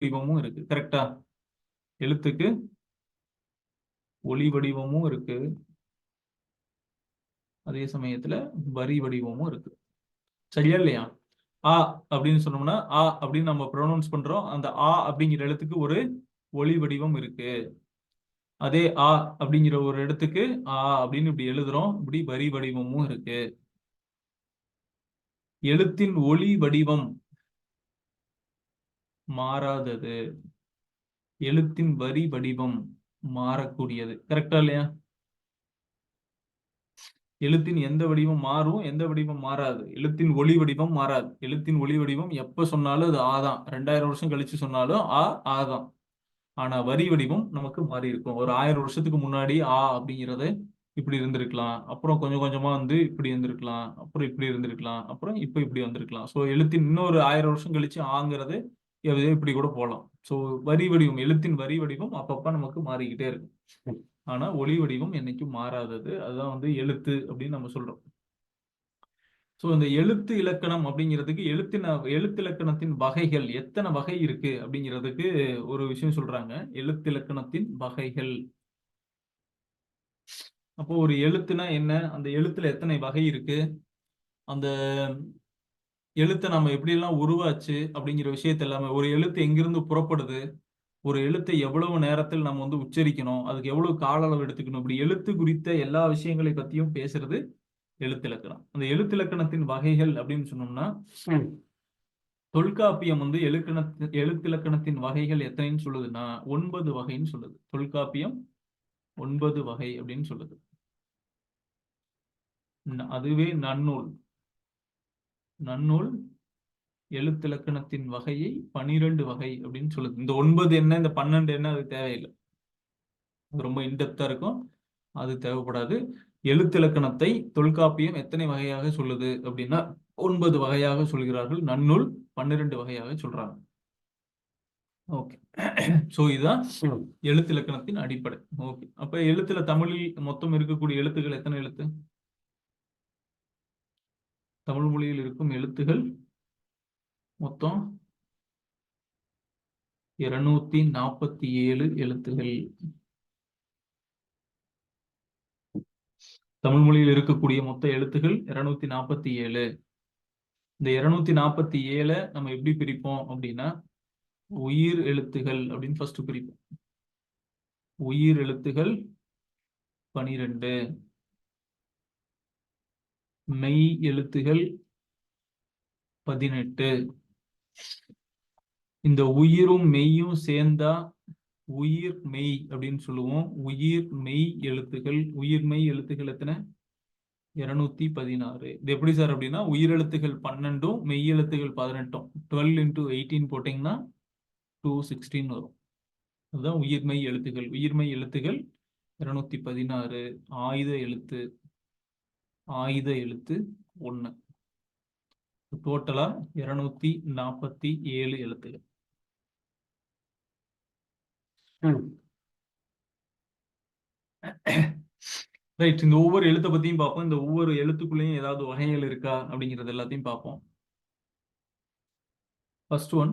வடிவமும் இருக்கு. கரெக்டா எழுத்துக்கு ஒளி வடிவமும் இருக்கு. அதே சமயத்துல வரி வடிவமும் இருக்கு. சரியா இல்லையா? ஆ அப்படின்னு சொன்னோம்னா ஆ அப்படின்னு நம்ம ப்ரொனவுன்ஸ் பண்றோம். அந்த ஆ அப்படிங்கிற எழுத்துக்கு ஒரு ஒளி வடிவம் இருக்கு. அதே ஆ அப்படிங்கிற ஒரு இடத்துக்கு ஆ அப்படின்னு இப்படி எழுதுறோம். இப்படி வரி வடிவமும் இருக்கு. எழுத்தின் ஒளி வடிவம் மாறாதது. எழுத்தின் வரி வடிவம் மாறக்கூடியது. கரெக்டா இல்லையா? எழுத்தின் எந்த வடிவம் மாறும் எந்த வடிவம் மாறாது. எழுத்தின் ஒளி வடிவம் மாறாது. எழுத்தின் ஒளி வடிவம் எப்ப சொன்னாலும் அது ஆதான் ரெண்டாயிரம் வருஷம் கழிச்சு சொன்னாலும் ஆ ஆதான் ஆனா வரி வடிவம் நமக்கு மாறி இருக்கும். ஒரு ஆயிரம் வருஷத்துக்கு முன்னாடி ஆ அப்படிங்கிறது இப்படி இருந்திருக்கலாம். அப்புறம் கொஞ்சம் கொஞ்சமா வந்து இப்படி இருந்திருக்கலாம். அப்புறம் இப்படி இருந்திருக்கலாம். அப்புறம் இப்ப இப்படி வந்திருக்கலாம். சோ எழுத்தின் இன்னொரு ஆயிரம் வருஷம் கழிச்சு ஆங்கிறது இப்படி கூட போகலாம் சோ வரி வடிவம் எழுத்தின் வரி வடிவம் அப்பப்போ நமக்கு மாறிக்கிட்டே இருக்கும். ஆனா ஒளி வடிவம் என்னைக்கும் மாறாதது. அதுதான் வந்து எழுத்து அப்படின்னு நம்ம சொல்றோம். சோ இந்த எழுத்து இலக்கணம் அப்படிங்கிறதுக்கு எழுத்தின எழுத்து இலக்கணத்தின் வகைகள் எத்தனை வகை இருக்கு அப்படிங்கிறதுக்கு ஒரு விஷயம் சொல்றாங்க. எழுத்து இலக்கணத்தின் வகைகள். அப்போ ஒரு எழுத்துனா என்ன? அந்த எழுத்துல எத்தனை வகை இருக்கு? அந்த எழுத்தை நம்ம எப்படி எல்லாம் உருவாச்சு அப்படிங்கிற விஷயத்த எல்லாமே ஒரு எழுத்து எங்கிருந்து புறப்படுது? ஒரு எழுத்தை எவ்வளவு நேரத்தில் நம்ம வந்து உச்சரிக்கணும்? அதுக்கு எவ்வளவு கால அளவு எடுத்துக்கணும்? இப்படி எழுத்து குறித்த எல்லா விஷயங்களை பத்தியும் பேசுறது எழுத்திலக்கணம் அந்த எழுத்திலக்கணத்தின் வகைகள் அப்படின்னு சொன்னோம்னா தொல்காப்பியம் வந்து எழுக்கண எழுத்திலக்கணத்தின் வகைகள் எத்தனைன்னு சொல்லுதுன்னா ஒன்பது வகைன்னு சொல்லுது. தொல்காப்பியம் ஒன்பது வகை அப்படின்னு சொல்லுது. அதுவே நன்னூல். நன்னூல் எழுத்திலக்கணத்தின் வகையை பனிரெண்டு வகை அப்படின்னு சொல்லுது. இந்த ஒன்பது என்ன இந்த பன்னெண்டு என்ன அது தேவையில்லை. ரொம்ப இன்டெப்தா இருக்கும். அது தேவைப்படாது. எழுத்திலக்கணத்தை தொல்காப்பியம் எத்தனை வகையாக சொல்லுது அப்படின்னா ஒன்பது வகையாக சொல்கிறார்கள். நன்னூல் பன்னிரண்டு வகையாக சொல்றாங்க. ஓகே. சோ இதுதான் எழுத்திலக்கணத்தின் அடிப்படை. ஓகே. அப்ப எழுத்துல தமிழில் மொத்தம் இருக்கக்கூடிய எழுத்துக்கள் எத்தனை எழுத்து? தமிழ் மொழியில் இருக்கும் எழுத்துகள் மொத்தம் இருநூத்தி நாற்பத்தி ஏழு எழுத்துகள். தமிழ் மொழியில் இருக்கக்கூடிய மொத்த எழுத்துகள் இருநூத்தி நாற்பத்தி ஏழு. இந்த இருநூத்தி நாற்பத்தி ஏழை நம்ம எப்படி பிரிப்போம் அப்படின்னா உயிர் எழுத்துகள் அப்படின்னு ஃபர்ஸ்ட் பிரிப்போம். உயிர் எழுத்துகள் பனிரெண்டு. மெய் எழுத்துகள் பதினெட்டு. இந்த உயிரும் மெய்யும் சேர்ந்தா உயிர் மெய் அப்படின்னு சொல்லுவோம். உயிர் மெய் எழுத்துகள் உயிர் மெய் எழுத்துகள் எத்தனை? இருநூத்தி பதினாறு. இது எப்படி சார் அப்படின்னா உயிர் எழுத்துகள் பன்னெண்டும் மெய் எழுத்துகள் பதினெட்டும். டுவெல் இன்டூ எயிட்டீன் போட்டிங்கன்னா டூ சிக்ஸ்டீன் வரும். அதுதான் உயிர்மை எழுத்துகள். உயிர்மெய் எழுத்துகள் இருநூத்தி பதினாறு. ஆயுத எழுத்து. ஆயுத எழுத்து ஒன்று டோட்டலா இருநூத்தி நாற்பத்தி ஏழு எழுத்துகள். ரைட் இந்த ஒவ்வொரு எழுத்தை பத்தியும் பார்ப்போம். இந்த ஒவ்வொரு எழுத்துக்குள்ளேயும் ஏதாவது வகைகள் இருக்கா அப்படிங்கிறது எல்லாத்தையும் பார்ப்போம். First one